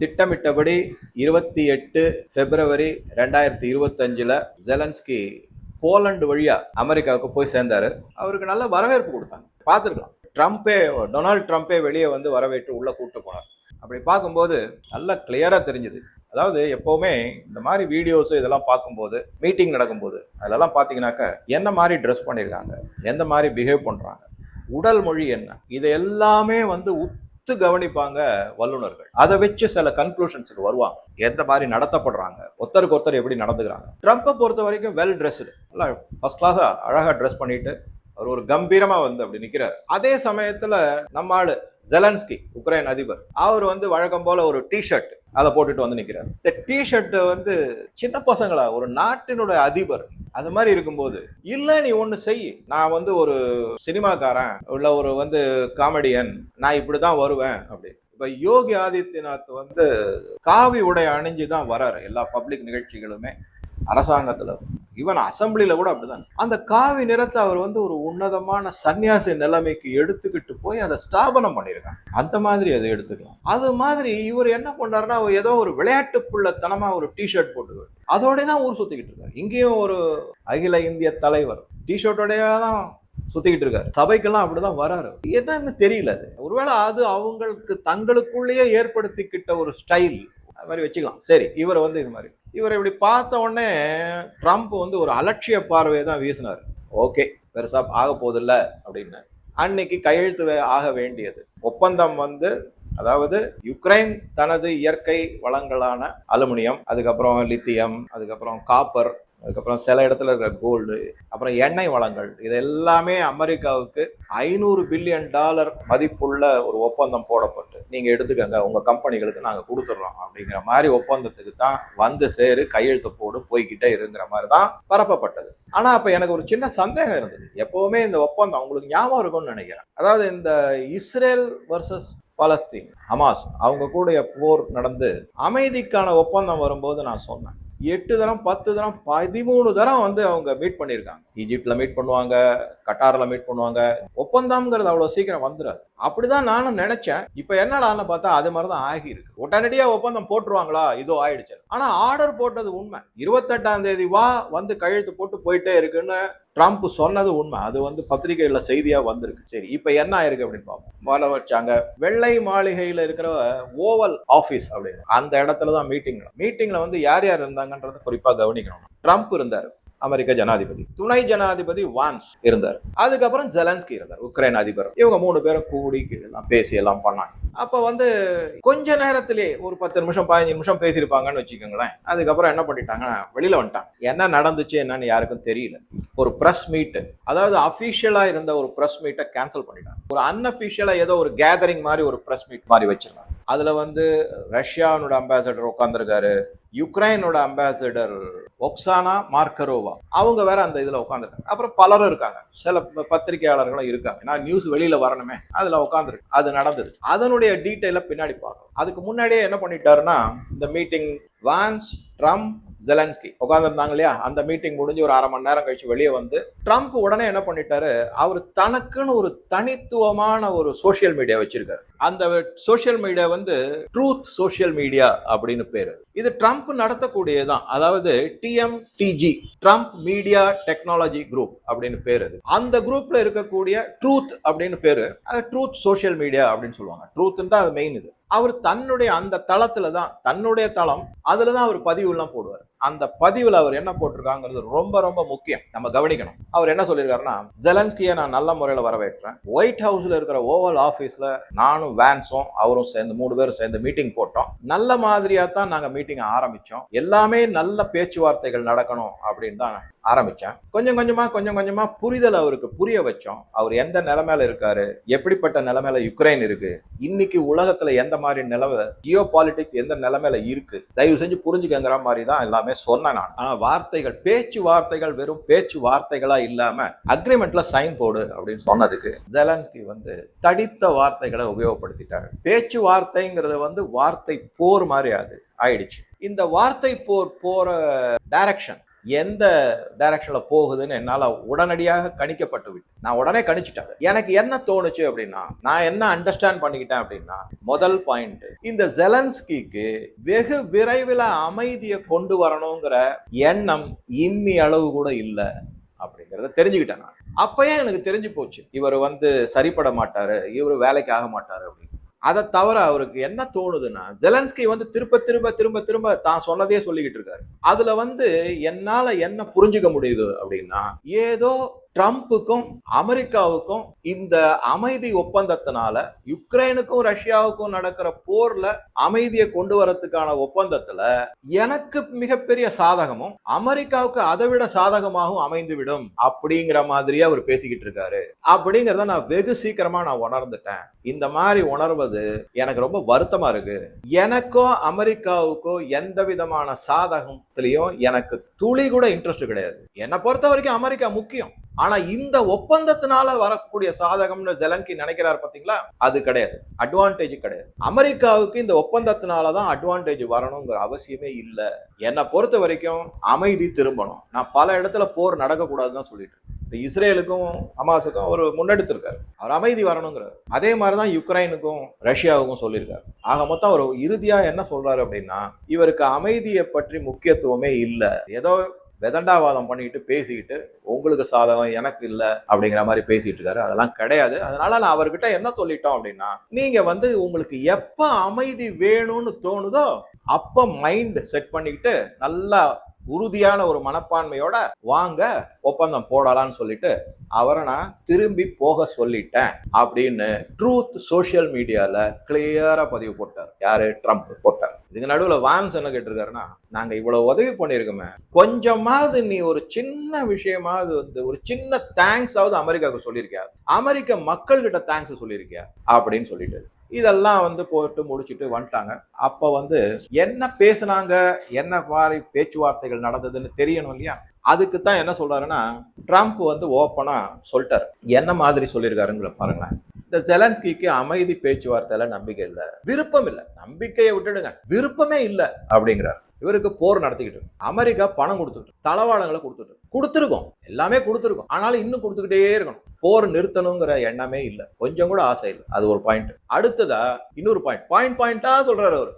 திட்டமிட்டபடி இருபத்தி எட்டு பிப்ரவரி ரெண்டாயிரத்தி இருபத்தஞ்சில் ஜெலன்ஸ்கி போலண்டு வழியாக அமெரிக்காவுக்கு போய் சேர்ந்தார். அவருக்கு நல்ல வரவேற்பு கொடுத்தாங்க. பார்த்துருக்கலாம். ட்ரம்ப்பே டொனால்ட் ட்ரம்ப்பே வெளியே வந்து வரவேற்று உள்ளே கூப்பிட்டு போனார். அப்படி பார்க்கும்போது நல்லா கிளியராக தெரிஞ்சுது. அதாவது எப்போவுமே இந்த மாதிரி வீடியோஸ் இதெல்லாம் பார்க்கும்போது மீட்டிங் நடக்கும்போது அதெல்லாம் பார்த்தீங்கன்னாக்க என்ன மாதிரி ட்ரெஸ் பண்ணியிருக்காங்க எந்த மாதிரி பிஹேவ் பண்ணுறாங்க உடல் மொழி என்ன? இது எல்லாமே வந்து உத்து கவனிப்பாங்க வல்லுநர்கள். அதை வச்சு சில கன்க்ளூஷன்ஸுக்கு வருவாங்க. எந்த மாதிரி நடத்தப்படுறாங்க? ஒருத்தருக்கு ஒருத்தர் எப்படி நடந்துக்கிறாங்க? ட்ரம்ப்பை பொறுத்த வரைக்கும் வெல் ட்ரெஸ்டு நல்லா ஃபர்ஸ்ட் கிளாஸாக அழகாக ட்ரெஸ் பண்ணிட்டு அவர் ஒரு கம்பீரமாக வந்து அப்படி நிற்கிறார் அதே சமயத்தில் நம்ம ஆள் ஜெலன்ஸ்கி உக்ரைன் அதிபர் அவர் வந்து வழக்கம் போல ஒரு டிஷர்ட் அதை போட்டுட்டு வந்து நிற்கிறார் இந்த டிஷர்ட்டை வந்து சின்ன பசங்களா ஒரு நாட்டினுடைய அதிபர் அது மாதிரி இருக்கும்போது இல்லை நீ ஒன்று செய். நான் வந்து ஒரு சினிமாக்காரன் உள்ள ஒரு வந்து காமெடியன் நான் இப்படி தான் வருவேன். அப்படி இப்போ யோகி ஆதித்யநாத் வந்து காவி உடை அணிஞ்சு தான் வராரு எல்லா பப்ளிக் நிகழ்ச்சிகளுமே அரசாங்கத்தில். ஈவன் அசம்பிளில கூட அப்படிதான். அந்த காவி நிறத்தை அவர் வந்து ஒரு உன்னதமான சன்னியாசி நிலைமைக்கு எடுத்துக்கிட்டு போய் அதை ஸ்தாபனம் பண்ணியிருக்காங்க. அந்த மாதிரி அதை எடுத்துக்கலாம். அது மாதிரி இவர் என்ன பண்றாருன்னா ஏதோ ஒரு விளையாட்டு புள்ளத்தனமா ஒரு டிஷர்ட் போட்டுக்காரு அதோட தான் ஊர் சுத்திக்கிட்டு இருக்காரு. இங்கேயும் ஒரு அகில இந்திய தலைவர் டிஷர்ட்டோடய தான் சுத்திக்கிட்டு இருக்காரு. சபைக்கெல்லாம் அப்படிதான் வராரு. என்னன்னு தெரியல அது. ஒருவேளை அது அவங்களுக்கு தங்களுக்குள்ளேயே ஏற்படுத்திக்கிட்ட ஒரு ஸ்டைல் அது மாதிரி வச்சுக்கலாம். சரி இவரை வந்து இது மாதிரி. இவர் இப்படி பார்த்த உடனே ட்ரம்ப் வந்து ஒரு அலட்சிய பார்வையை தான் வீசினார். ஓகே பெருசா ஆக போதில்ல அப்படின்னு. அன்னைக்கு கையெழுத்து ஆக வேண்டியது. ஒப்பந்தம் வந்து அதாவது யுக்ரைன் தனது இயற்கை வளங்களான அலுமினியம் அதுக்கப்புறம் லித்தியம் அதுக்கப்புறம் காப்பர் அதுக்கப்புறம் சில இடத்துல இருக்கிற கோல்டு அப்புறம் எண்ணெய் வளங்கள். இது எல்லாமே அமெரிக்காவுக்கு ஐநூறு பில்லியன் டாலர் மதிப்புள்ள ஒரு ஒப்பந்தம் போடப்பட்டு நீங்கள் எடுத்துக்கங்க உங்கள் கம்பெனிகளுக்கு நாங்கள் கொடுத்துட்றோம் அப்படிங்கிற மாதிரி ஒப்பந்தத்துக்கு தான் வந்து சேரு கையெழுத்து போடு போய்கிட்டே இருங்கிற மாதிரி தான் பரப்பப்பட்டது. ஆனால் அப்போ எனக்கு ஒரு சின்ன சந்தேகம் இருந்தது. எப்போவுமே இந்த ஒப்பந்தம் உங்களுக்கு ஞாபகம் இருக்கும்னு நினைக்கிறேன். அதாவது இந்த இஸ்ரேல் வர்சஸ் பலஸ்தீன் ஹமாஸ் அவங்க கூட போர் நடந்து அமைதிக்கான ஒப்பந்தம் வரும்போது நான் சொன்னேன். எட்டு தரம் பத்து தரம் பதிமூணு தரம் வந்து அவங்க மீட் பண்ணியிருக்காங்க ஈஜிப்டில் மீட் பண்ணுவாங்க கட்டாரில் மீட் பண்ணுவாங்க. ஒப்பந்தம்ங்கிறது அவ்வளோ சீக்கிரம் வந்துடாது அப்படிதான் நானும் நினைச்சேன். இப்போ என்னடான்னு பார்த்தா அது மாதிரி தான் ஆகியிருக்கு. உடனடியாக ஒப்பந்தம் போட்டுருவாங்களா? இதோ ஆயிடுச்சு. ஆனால் ஆர்டர் போட்டது உண்மை. இருபத்தெட்டாம் தேதி வா வந்து கையெழுத்து போட்டு போயிட்டே இருக்குன்னு ட்ரம்ப் சொன்னது உண்மை. அது வந்து பத்திரிகையில் செய்தியாக வந்திருக்கு. சரி இப்போ என்ன ஆயிருக்கு அப்படின்னு பார்ப்போம் வர வச்சாங்க வெள்ளை மாளிகையில் இருக்கிற ஓவல் ஆஃபீஸ் அப்படின்னு. அந்த இடத்துல தான் மீட்டிங் மீட்டிங்கில் வந்து யார் யார் இருந்தாங்கன்றத குறிப்பாக கவனிக்கணும். ட்ரம்ப் இருந்தார். அமெரிக்க ஜனாதிபதி. துணை ஜனாதிபதி வான்ஸ் இருந்தார். அதுக்கப்புறம் ஜெலன்ஸ்கி இருந்தார் உக்ரைன் அதிபர். இவங்க மூணு பேரும் கூடி எல்லாம் பேசி எல்லாம் பண்ணாங்க. அப்ப வந்து கொஞ்ச நேரத்திலே ஒரு பத்து நிமிஷம் பதினஞ்சு நிமிஷம் பேசியிருப்பாங்கன்னு வச்சுக்கோங்களேன். அதுக்கப்புறம் என்ன பண்ணிட்டாங்கன்னா வெளியில வந்துட்டாங்க. என்ன நடந்துச்சு என்னன்னு யாருக்கும் தெரியல. ஒரு ப்ரெஸ் மீட்டு அதாவது அஃபிஷியலாக இருந்த ஒரு ப்ரெஸ் மீட்டை கேன்சல் பண்ணிட்டாங்க. ஒரு அன்அஃபிஷியலாக ஏதோ ஒரு கேதரிங் மாதிரி ஒரு ப்ரெஸ் மீட் மாதிரி வச்சிருந்தாங்க. அதுல வந்து ரஷ்யானோட அம்பாசடர் உட்காந்துருக்காரு யுக்ரைனோட அம்பாசடர் ஒக்சானா மார்க்கரோவா. அவங்க வேற அந்த இதில் உட்காந்துருக்காங்க அப்புறம் பலரும் இருக்காங்க. சில பத்திரிகையாளர்களும் இருக்காங்க. நான் நியூஸ் வெளியில வரணுமே. அதில் உட்காந்துருக்கு அது நடந்தது. அதனுடைய டீட்டெயிலை பின்னாடி பார்க்கலாம் அதுக்கு முன்னாடியே என்ன பண்ணிட்டாருன்னா இந்த மீட்டிங் வான்ஸ் ட்ரம்ப் ஜெலன்ஸ்கி. உட்காந்துருந்தாங்க இல்லையா அந்த மீட்டிங் முடிஞ்சு ஒரு அரை மணி நேரம் கழிச்சு வெளியே வந்து ட்ரம்ப் உடனே என்ன பண்ணிட்டாரு? அவர் தனக்குன்னு ஒரு தனித்துவமான ஒரு சோஷியல் மீடியா வச்சிருக்காரு. அந்த சோஷியல் மீடியா வந்து ட்ரூத் சோஷியல் மீடியா அப்படின்னு பேரு. இது ட்ரம்ப் நடத்தக்கூடியதான் அதாவது TMTG Trump media technology group அப்படின்னு பேரு அந்த குரூப்ல இருக்கக்கூடிய ட்ரூத் அப்படின்னு பேரு. அது ட்ரூத் சோஷியல் மீடியா அப்படின்னு சொல்லுவாங்க. ட்ரூத் தான் அது மெயின் இது. அவர் தன்னுடைய அந்த தளத்துல தான் தன்னுடைய தளம் அதுல தான் அவர் பதிவு எல்லாம் போடுவார். அந்த பதிவில் அவர் என்ன போட்டிருக்காங்கிறது ரொம்ப ரொம்ப முக்கியம். நம்ம கவனிக்கணும். அவர் என்ன சொல்லியிருக்காருன்னா ஜெலன்ஸ்கியை நான் நல்ல முறையில் வரவேற்றேன். ஒயிட் ஹவுஸில் இருக்கிற ஓவல் ஆஃபீஸில் நானும் வேன்ஸும் அவரும் சேர்ந்து மூணு பேரும் சேர்ந்து மீட்டிங் போட்டோம். நல்ல மாதிரியாக தான் நாங்கள் மீட்டிங் ஆரம்பித்தோம் எல்லாமே நல்ல பேச்சுவார்த்தைகள் நடக்கணும் அப்படின்னு தான் ஆரம்பித்தேன் கொஞ்சம் கொஞ்சமாக கொஞ்சம் கொஞ்சமாக புரிதல் அவருக்கு புரிய வச்சோம். அவர் எந்த நிலைமையில இருக்காரு? எப்படிப்பட்ட நிலைமையில யுக்ரைன் இருக்கு? இன்னைக்கு உலகத்தில் எந்த மாதிரி நிலவ ஜியோ பாலிடிக்ஸ் எந்த நிலைமையில இருக்கு? தயவு செஞ்சு புரிஞ்சுக்கங்கிற மாதிரி தான் எல்லாமே சொன்னேன் நான். ஆனால் வார்த்தைகள் பேச்சு வார்த்தைகள் வெறும் பேச்சு வார்த்தைகளாக இல்லாமல் அக்ரிமெண்ட்ல சைன் போடு அப்படின்னு சொன்னதுக்கு ஜெலன்ஸ்கி வந்து தடித்த வார்த்தைகளை உபயோகப்படுத்திட்டாரு. பேச்சு வார்த்தைங்கிறது வந்து வார்த்தை போர் மாதிரி அது ஆயிடுச்சு. இந்த வார்த்தை போர் போற டைரக்ஷன் எந்த டைரக்ஷன்ல போகுதுன்னு என்னால் உடனடியாக கணிக்கப்பட்டு விட்டு நான் உடனே கணிச்சிட்டேன் எனக்கு என்ன தோணுச்சு அப்படின்னா நான் என்ன அண்டர்ஸ்டாண்ட் பண்ணிக்கிட்டேன் அப்படின்னா முதல் பாயிண்ட் இந்த ஜெலன்ஸ்கிக்கு வெகு விரைவில் அமைதியை கொண்டு வரணுங்கிற எண்ணம் இம்மி அளவு கூட இல்லை அப்படிங்கிறத தெரிஞ்சுக்கிட்டேன் நான். அப்பயே எனக்கு தெரிஞ்சு போச்சு. இவர் வந்து சரிப்பட மாட்டாரு. இவர் வேலைக்கு ஆக மாட்டாரு அப்படின்னு. அதை தவிர அவருக்கு என்ன தோணுதுன்னா ஜெலன்ஸ்கி வந்து திரும்ப திரும்ப திரும்ப திரும்ப தான் சொன்னதே சொல்லிக்கிட்டு இருக்காரு. அதுல வந்து என்னால என்ன புரிஞ்சுக்க முடியுது அப்படின்னா ஏதோ ட்ரம்ப்புக்கும் அமெரிக்காவுக்கும் இந்த அமைதி ஒப்பந்தத்தினால யுக்ரைனுக்கும் ரஷ்யாவுக்கும் நடக்கிற போர்ல அமைதியை கொண்டு வரதுக்கான ஒப்பந்தத்துல எனக்கு மிகப்பெரிய சாதகமும் அமெரிக்காவுக்கு அதை விட சாதகமாகவும் அமைந்துவிடும் அப்படிங்கிற மாதிரியே அவர் பேசிக்கிட்டு இருக்காரு. அப்படிங்கிறத நான் வெகு சீக்கிரமா நான் உணர்ந்துட்டேன். இந்த மாதிரி உணர்வது எனக்கு ரொம்ப வருத்தமா இருக்கு. எனக்கோ அமெரிக்காவுக்கோ எந்த விதமான சாதகத்திலையும் எனக்கு துளி கூட இன்ட்ரெஸ்ட் கிடையாது. என்னை பொறுத்த வரைக்கும் அமெரிக்கா முக்கியம். ஆனா இந்த ஒப்பந்தத்தினால வரக்கூடிய சாதகம்னு ஜெலன்கி நினைக்கிறார் பாத்தீங்களா? அது கிடையாது. அட்வான்டேஜ் கிடையாது. அமெரிக்காவுக்கு இந்த ஒப்பந்தத்தினால தான் அட்வான்டேஜ் வரணுங்கிற அவசியமே இல்லை. என்னை பொறுத்த வரைக்கும் அமைதி திரும்பணும். நான் பல இடத்துல போர் நடக்கக்கூடாதுன்னு தான் சொல்லிட்டு. இந்த இஸ்ரேலுக்கும் ஹமாஸுக்கும் அவர் முன்னெடுத்திருக்காரு. அவர் அமைதி வரணுங்கிறார். அதே மாதிரி தான் யுக்ரைனுக்கும் ரஷ்யாவுக்கும் சொல்லியிருக்காரு. ஆக மொத்தம் அவர் இறுதியா என்ன சொல்றாரு அப்படின்னா இவருக்கு அமைதியை பற்றி முக்கியத்துவமே இல்லை. ஏதோ வெதண்டாவாதம் பண்ணிட்டு பேசிக்கிட்டு உங்களுக்கு சாதகம் எனக்கு இல்லை அப்படிங்கிற மாதிரி பேசிட்டு இருக்காரு. அதெல்லாம் கிடையாது. அதனால நான் அவர்கிட்ட என்ன சொல்லிட்டோம் அப்படின்னா நீங்க வந்து உங்களுக்கு எப்ப அமைதி வேணும்னு தோணுதோ அப்ப மைண்ட் செட் பண்ணிக்கிட்டு நல்லா உறுதியான ஒரு மனப்பான்மையோட வாங்க ஒப்பந்தம் போடலாம்னு சொல்லிட்டு அவரை நான் திரும்பி போக சொல்லிட்டேன் அப்படின்னு ட்ரூத் சோஷியல் மீடியால கிளியரா பதிவு போட்டார். யாரு? ட்ரம்ப் போட்டார். இதுக்கு நடுவில் வான்ஸ் என்ன கேட்டிருக்காருன்னா நாங்க இவ்வளவு உதவி பண்ணியிருக்கோமே. கொஞ்சமாவது நீ ஒரு சின்ன விஷயமாவது வந்து ஒரு சின்ன தேங்க்ஸாவது அமெரிக்காவுக்கு சொல்லியிருக்கியா? அமெரிக்க மக்கள்கிட்ட தேங்க்ஸ் சொல்லியிருக்கியா? அப்படின்னு சொல்லிட்டு. இதெல்லாம் வந்து போட்டு முடிச்சுட்டு வந்துட்டாங்க. அப்போ வந்து என்ன பேசுனாங்க என்ன மாதிரி பேச்சுவார்த்தைகள் நடந்ததுன்னு தெரியணும் இல்லையா? அதுக்கு தான் என்ன சொல்றாருன்னா ட்ரம்ப் வந்து ஓப்பனாக சொல்லிட்டார். என்ன மாதிரி சொல்லியிருக்காருங்கிற பாருங்களேன். இந்த ஜெலன்ஸ்கிக்கு அமைதி பேச்சுவார்த்தையில நம்பிக்கை இல்லை. விருப்பம் இல்லை. நம்பிக்கையை விட்டுடுங்க. விருப்பமே இல்லை அப்படிங்கிறார். இவருக்கு போர் நடத்திக்கிட்டு இருக்கு. அமெரிக்கா பணம் கொடுத்துட்டு தளவாடங்களை கொடுத்துட்டு கொடுத்துருக்கோம். எல்லாமே கொடுத்துருக்கோம். ஆனாலும் இன்னும் கொடுத்துக்கிட்டே இருக்கணும். போர் நிறுத்தணுங்கிற எண்ணமே இல்லை. கொஞ்சம் கூட ஆசை இல்லை. அது ஒரு பாயிண்ட் அடுத்ததா இன்னொரு பாயிண்ட் பாயிண்ட் பாயிண்டா சொல்றாரு அவர்.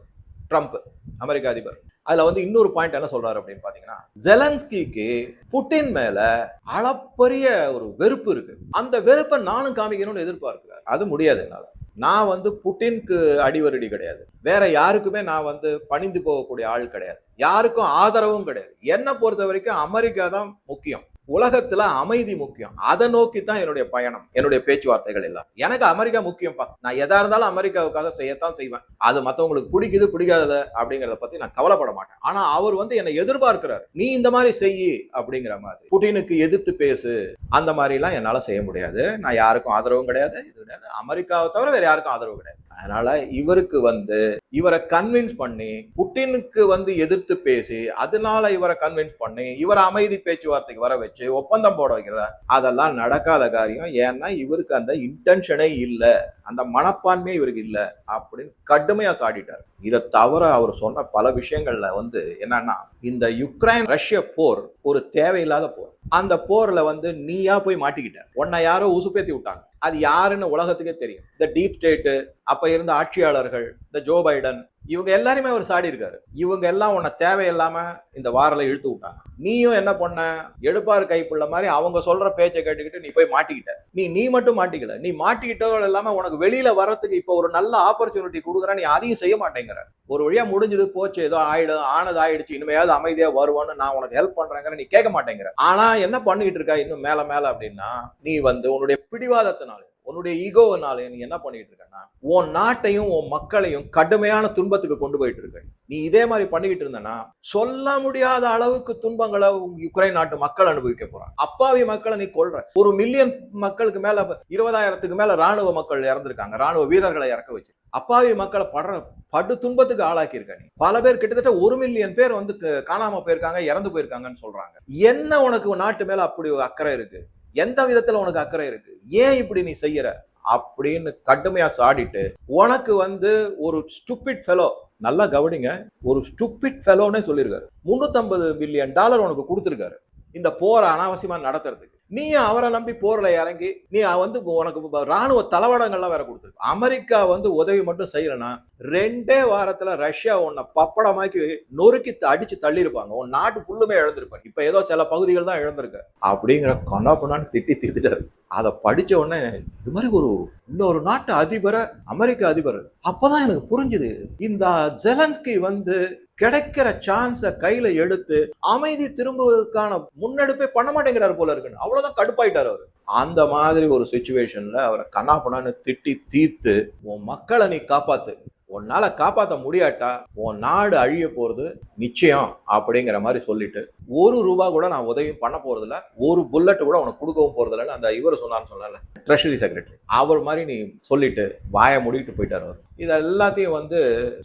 ட்ரம்ப் அமெரிக்க அதிபர். அதுல வந்து இன்னொரு பாயிண்ட் என்ன சொல்றாரு அப்படின்னு பாத்தீங்கன்னா ஜெலன்ஸ்கிக்கு புட்டின் மேல அளப்பரிய ஒரு வெறுப்பு இருக்கு. அந்த வெறுப்பை நானும் காமிக்கணும்னு எதிர்பார்க்கிறார். அது முடியாது என்னால. நான் வந்து புட்டினுக்கு அடிவருடி கிடையாது. வேற யாருக்குமே நான் வந்து பணிந்து போகக்கூடிய ஆள் கிடையாது. யாருக்கும் ஆதரவும் கிடையாது. என்னை பொறுத்த வரைக்கும் அமெரிக்கா தான் முக்கியம். உலகத்துல அமைதி முக்கியம். அதை நோக்கி தான் என்னுடைய பயணம் என்னுடைய பேச்சுவார்த்தைகள் எல்லாம். எனக்கு அமெரிக்கா முக்கியம்ப்பா நான் எதா இருந்தாலும் அமெரிக்காவுக்காக செய்யத்தான் செய்வேன். அது மத்தவங்களுக்கு பிடிக்குது பிடிக்காத அப்படிங்கறத பத்தி நான் கவலைப்பட மாட்டேன். ஆனா அவர் வந்து என்னை எதிர்பார்க்கிறார். நீ இந்த மாதிரி செய்யி அப்படிங்கிற மாதிரி. புட்டினுக்கு எதிர்த்து பேசு. அந்த மாதிரி எல்லாம் என்னால செய்ய முடியாது. நான் யாருக்கும் ஆதரவும் கிடையாது இது கிடையாது. அமெரிக்காவை தவிர வேற யாருக்கும் ஆதரவு கிடையாது. அதனால இவருக்கு வந்து இவரை கன்வின்ஸ் பண்ணி புட்டினுக்கு வந்து எதிர்த்து பேசி அதனால இவரை கன்வின்ஸ் பண்ணி இவரை அமைதி பேச்சுவார்த்தைக்கு வர வச்சு ஒப்பந்தம் போட வைக்கிறார் அதெல்லாம் நடக்காத காரியம். ஏன்னா இவருக்கு அந்த இன்டென்ஷனே இல்லை. அந்த மனப்பான்மையே இவருக்கு இல்லை. அப்படின்னு கடுமையா சாடிட்டார். இதை தவிர அவர் சொன்ன பல விஷயங்கள்ல வந்து என்னன்னா இந்த யுக்ரைன் ரஷ்ய போர் ஒரு தேவையில்லாத போர். அந்த போர்ல வந்து நீயா போய் மாட்டிக்கிட்ட. உன்னை யாரோ உசுப்பேத்தி விட்டாங்க. அது யாருன்னு உலகத்துக்கே தெரியும். இந்த டீப் ஸ்டேட்டு அப்ப இருந்த ஆட்சியாளர்கள் இந்த ஜோ பைடன் இவங்க எல்லாருமே அவர் சாடி இருக்காரு. இவங்க எல்லாம் உன்னை தேவையில்லாம இந்த வாரல இழுத்து விட்டாங்க. நீயும் என்ன பண்ண? எடுப்பார் கைப்புள்ள மாதிரி அவங்க சொல்ற பேச்சை கேட்டுக்கிட்டு நீ போய் மாட்டிக்கிட்ட. நீ நீ மட்டும் மாட்டிக்கல. நீ மாட்டிக்கிட்டோ இல்லாம உனக்கு வெளியில வர்றதுக்கு இப்ப ஒரு நல்ல ஆப்பர்ச்சுனிட்டி கொடுக்குற நீ அதையும் செய்ய மாட்டேங்கிற. ஒரு வழியா முடிஞ்சது போச்சு ஏதோ ஆயிடும் ஆனது ஆயிடுச்சு இனிமையாவது அமைதியா வருவான்னு நான் உனக்கு ஹெல்ப் பண்றேங்கிற நீ கேட்க மாட்டேங்கிற. ஆனா என்ன பண்ணிட்டு இருக்கா இன்னும் மேல மேல அப்படின்னா நீ வந்து உன்னுடைய பிடிவாதத்தினால உன்னுடைய ஈகோவினால நீ என்ன பண்ணிட்டு இருக்கன்னா உன் நாட்டையும் உன் மக்களையும் கடுமையான துன்பத்துக்கு கொண்டு போயிட்டு இருக்க நீ இதே மாதிரி பண்ணிக்கிட்டு இருந்தனா சொல்ல முடியாத அளவுக்கு துன்பங்களை யுக்ரைன் நாட்டு மக்கள் அனுபவிக்க போறாங்க. அப்பாவி மக்களை நீ கொள்ற ஒரு மில்லியன் மக்களுக்கு மேல இருபதாயிரத்துக்கு மேல ராணுவ மக்கள் இறந்திருக்காங்க. ராணுவ வீரர்களை இறக்க வச்சு. அப்பாவி மக்களை படுற படு துன்பத்துக்கு ஆளாக்கிருக்க நீ. பல பேர் கிட்டத்தட்ட ஒரு மில்லியன் பேர் வந்து க- காணாம போயிருக்காங்க இறந்து போயிருக்காங்கன்னு சொல்றாங்க. என்ன உனக்கு நாட்டு மேல அப்படி ஒரு அக்கறை இருக்கு? எந்த விதத்துல உனக்கு அக்கறை இருக்கு? ஏன் இப்படி நீ செய்யற? அப்படின்னு கடுமையா சாடிட்டு உனக்கு வந்து ஒரு ஸ்டூபிட் ஃபெலோ நல்லா கவனிங்க ஒரு ஸ்டூபிட் ஃபெலோன்னே சொல்லியிருக்காரு முன்னூத்தம்பது பில்லியன் டாலர் உனக்கு கொடுத்துருக்காரு. இந்த போரை அனாவசியமா நடத்துறதுக்கு. நீ அவரை நம்பி போர்ல இறங்கி நீ வந்து உனக்கு ராணுவ தளவாடங்கள்லாம் வேற கொடுத்துருக்கு அமெரிக்கா வந்து உதவி மட்டும் செய்யலன்னா ரெண்டே வாரத்துல ரஷ்யா உன்னை பப்படமாக்கி நொறுக்கி அடிச்சு தள்ளிருப்பாங்க உன் நாட்டு ஃபுல்லுமே இழந்திருப்பாங்க இப்ப ஏதோ சில பகுதிகள் தான் இழந்திருக்கு. அப்படிங்கிற கொண்டாப்பண்ணான்னு திட்டி தீர்த்துட்டாரு அதை படித்த உடனே இது மாதிரி ஒரு இன்னொரு நாட்டு அதிபரை அமெரிக்க அதிபர் அப்போதான் எனக்கு புரிஞ்சுது. இந்த ஜெலன்ஸ்கி வந்து கிடைக்கிற சான்ஸை கையில எடுத்து அமைதி திரும்புவதற்கான முன்னெடுப்பே பண்ண மாட்டேங்கிறாரு போல இருக்குன்னு. அவ்வளவுதான் கடுப்பாயிட்டார் அவர். அந்த மாதிரி ஒரு சுச்சுவேஷன்ல அவரை கண்ணாப்பண்ணான்னு திட்டி தீர்த்து உன் மக்களை நீ காப்பாத்து. உன்னால காப்பாற்ற முடியாட்டா? உன் நாடு அழிய போறது நிச்சயம் அப்படிங்கிற மாதிரி சொல்லிட்டு ஒரு ரூபா கூட நான் உதவியும் பண்ண போறதில்ல. ஒரு புல்லட் கூட உனக்கு கொடுக்கவும் போறதில்ல. அந்த இவர் சொன்னான்னு சொன்னால ட்ரெஷரி செக்ரட்டரி அவர் மாதிரி நீ சொல்லிட்டு வாயை முடிக்கிட்டு போயிட்டார் அவர். இது எல்லாத்தையும் வந்து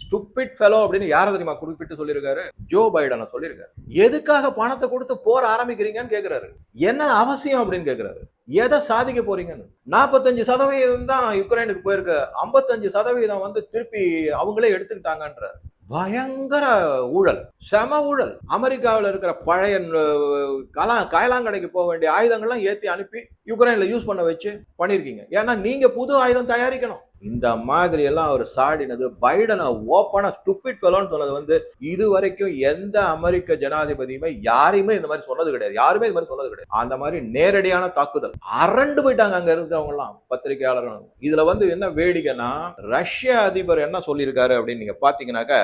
ஸ்டூபிட் ஃபெலோ அப்படின்னு யாரை தெரியுமா குறிப்பிட்டு சொல்லியிருக்காரு? ஜோ பைடனை சொல்லியிருக்காரு. எதுக்காக பணத்தை கொடுத்து போற ஆரம்பிக்கிறீங்கன்னு கேட்கிறாரு என்ன அவசியம் அப்படின்னு கேட்கிறாரு எதை சாதிக்க போறீங்கன்னு. நாற்பத்தஞ்சு சதவீதம் தான் யுக்ரைனுக்கு போயிருக்கு. ஐம்பத்தஞ்சு சதவீதம் வந்து திருப்பி அவங்களே எடுத்துக்கிட்டாங்கன்றார். பயங்கர ஊழல் செம ஊழல். அமெரிக்காவில் இருக்கிற பழைய கலா காயலாங்கடைக்கு போக வேண்டிய ஆயுதங்கள்லாம் ஏற்றி அனுப்பி யுக்ரைனில் யூஸ் பண்ண வச்சு பண்ணியிருக்கீங்க ஏன்னா நீங்கள் புது ஆயுதம் தயாரிக்கணும். இந்த மாதிரி எல்லாம் அவர் சாடினது பைடனை ஓப்பனா ஸ்டூபிட் ஃபெலோன்னு சொன்னது வந்து இது வரைக்கும் எந்த அமெரிக்க ஜனாதிபதியுமே யாரையுமே இந்த மாதிரி சொன்னது கிடையாது. யாருமே இந்த மாதிரி சொன்னது கிடையாது. அந்த மாதிரி நேரடியான தாக்குதல். அரண்டு போயிட்டாங்க அங்க இருக்கிறவங்க எல்லாம் பத்திரிகையாளர்கள். இதுல வந்து என்ன வேடிக்கைன்னா ரஷ்ய அதிபர் என்ன சொல்லியிருக்காரு அப்படின்னு நீங்க பாத்தீங்கன்னாக்க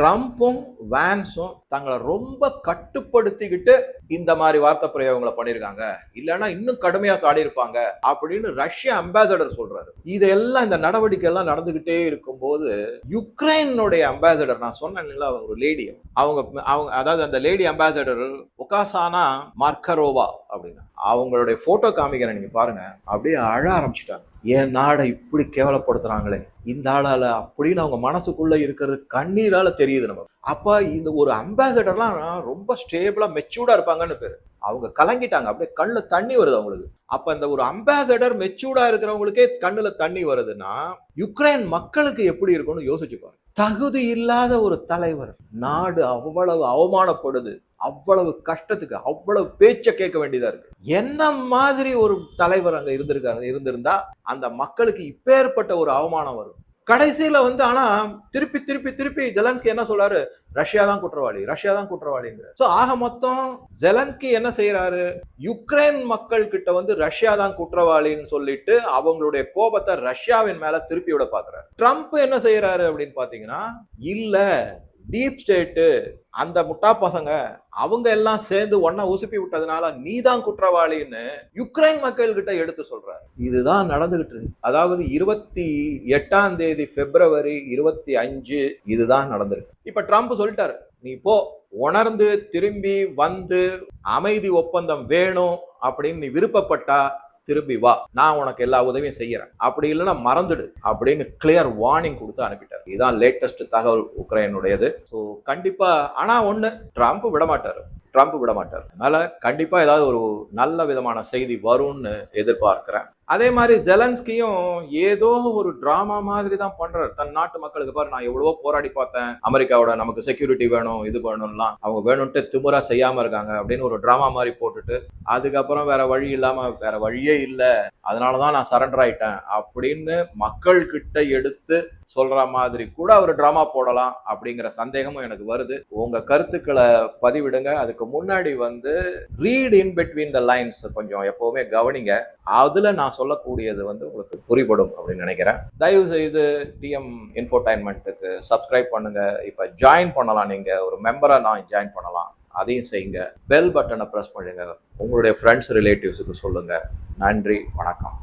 ட்ரம்ப்பும் வேன்ஸும் தங்களை ரொம்ப கட்டுப்படுத்திக்கிட்டு இந்த மாதிரி வார்த்தை பிரயோகங்களை பண்ணியிருக்காங்க. இல்லைன்னா இன்னும் கடுமையா சாடி இருப்பாங்க அப்படின்னு ரஷ்ய அம்பாசடர் சொல்றாரு. இதெல்லாம் இந்த நடவடிக்கை எல்லாம் நடந்துகிட்டே இருக்கும்போது யுக்ரைனுடைய அம்பாசடர் நான் சொன்னேன்ல அவங்க ஒரு லேடி அவங்க அவங்க அதாவது அந்த லேடி அம்பாசடர் ஒகாசானா மார்க்கரோவா அப்படின்னு. அவங்களுடைய போட்டோ காமிக்கிறேன் நீங்க பாருங்க. அப்படியே அழ ஆரம்பிச்சிட்டாங்க. என் நாடை இப்படி கேவலப்படுத்துறாங்களே. இந்த ஆளால் அப்படின்னு அவங்க மனசுக்குள்ள இருக்கிறது கண்ணீரால தெரியுது நம்ம அப்ப இந்த ஒரு அம்பாசடர்லாம் ரொம்ப ஸ்டேபிளா மெச்சூர்டா இருப்பாங்கன்னு பேரு. அவங்க கலங்கிட்டாங்க. அப்படியே கண்ணில் தண்ணி வருது அவங்களுக்கு. அப்ப இந்த ஒரு அம்பாசடர் மெச்சூர்டா இருக்கிறவங்களுக்கே கண்ணுல தண்ணி வருதுன்னா யுக்ரைன் மக்களுக்கு எப்படி இருக்கும்னு யோசிச்சு பாருங்க. தகுதி இல்லாத ஒரு தலைவர் நாடு அவ்வளவு அவமானப்படுது அவ்வளவு கஷ்டத்துக்கு அவ்வளவு பேச்சை கேட்க வேண்டியதா இருக்கு. என்ன மாதிரி ஒரு தலைவர் அங்க இருந்திருக்காரு இருந்திருந்தா அந்த மக்களுக்கு இப்பேற்பட்ட ஒரு அவமானம் வரும். கடைசியில வந்து ஆனா திருப்பி திருப்பி திருப்பி ஜெலன்ஸ்கி என்ன சொல்றாரு? ரஷ்யா தான் குற்றவாளி ரஷ்யா தான் குற்றவாளிங்கிற சோ ஆக மொத்தம் ஜெலன்ஸ்கி என்ன செய்யறாரு யுக்ரைன் மக்கள் கிட்ட வந்து ரஷ்யா தான் குற்றவாளின்னு சொல்லிட்டு அவங்களுடைய கோபத்தை ரஷ்யாவின் மேல திருப்பி விட பாக்குறாரு. ட்ரம்ப் என்ன செய்யறாரு அப்படின்னு பாத்தீங்கன்னா இல்ல டீப் ஸ்டேட்டு அந்த முட்டா பசங்க அவங்க எல்லாம் சேர்ந்து ஒன்னா உசுப்பி விட்டதுனால நீ தான் குற்றவாளின்னு யுக்ரைன் மக்கள் கிட்ட எடுத்து சொல்றாரு. இதுதான் நடந்துகிட்டு இருக்கு. அதாவது இருபத்தி எட்டாம் தேதி பிப்ரவரி இருபத்தி அஞ்சு இதுதான் நடந்திருக்கு. இப்ப ட்ரம்ப் சொல்லிட்டாரு நீ போ உணர்ந்து திரும்பி வந்து அமைதி ஒப்பந்தம் வேணும் அப்படின்னு நீ விருப்பப்பட்டா திரும்பி வா. நான் உனக்கு எல்லா உதவியும் செய்யறேன். அப்படி இல்லைன்னா மறந்துடு அப்படின்னு கிளியர் வார்னிங் கொடுத்து அனுப்பிட்டார். இதுதான் லேட்டஸ்ட் தகவல் உக்ரைனுடையது. ஸோ கண்டிப்பா ஆனா ஒண்ணு ட்ரம்ப் விட மாட்டாரு ட்ரம்ப் விட மாட்டார் அதனால கண்டிப்பா ஏதாவது ஒரு நல்ல விதமான செய்தி வரும்னு எதிர்பார்க்கிறேன். அதே மாதிரி ஜெலன்ஸ்கியும் ஏதோ ஒரு டிராமா மாதிரி தான் பண்றாரு. தன் நாட்டு மக்களுக்கு பாரு நான் எவ்வளவோ போராடி பார்த்தேன். அமெரிக்காவோட நமக்கு செக்யூரிட்டி வேணும் இது வேணும்லாம். அவங்க வேணும்ட்டு திமுறா செய்யாம இருக்காங்க அப்படின்னு ஒரு டிராமா மாதிரி போட்டுட்டு அதுக்கப்புறம் வேற வழி இல்லாம வேற வழியே இல்லை. அதனாலதான் நான் சரண்டர் ஆயிட்டேன் அப்படின்னு மக்கள் கிட்ட எடுத்து சொல்ற மாதிரி கூட அவர் டிராமா போடலாம் அப்படிங்கிற சந்தேகமும் எனக்கு வருது. உங்க கருத்துக்களை பதிவிடுங்க. அதுக்கு முன்னாடி வந்து read in between the lines கொஞ்சம் எப்பவுமே கவனிங்க. அதுல நான் சொல்லக்கூடியது வந்து உங்களுக்கு புரிபடும் அப்படின்னு நினைக்கிறேன். தயவு செய்து டிஎம் இன்ஃபோடைன்மெண்ட்டுக்கு சப்ஸ்கிரைப் பண்ணுங்க. இப்ப ஜாயின் பண்ணலாம் நீங்க. ஒரு மெம்பரா நான் ஜாயின் பண்ணலாம். அதையும் செய்யுங்க. பெல் பட்டனை ப்ரெஸ் பண்ணுங்க. உங்களுடைய ஃப்ரெண்ட்ஸ் ரிலேட்டிவ்ஸுக்கு சொல்லுங்க. நன்றி. வணக்கம்.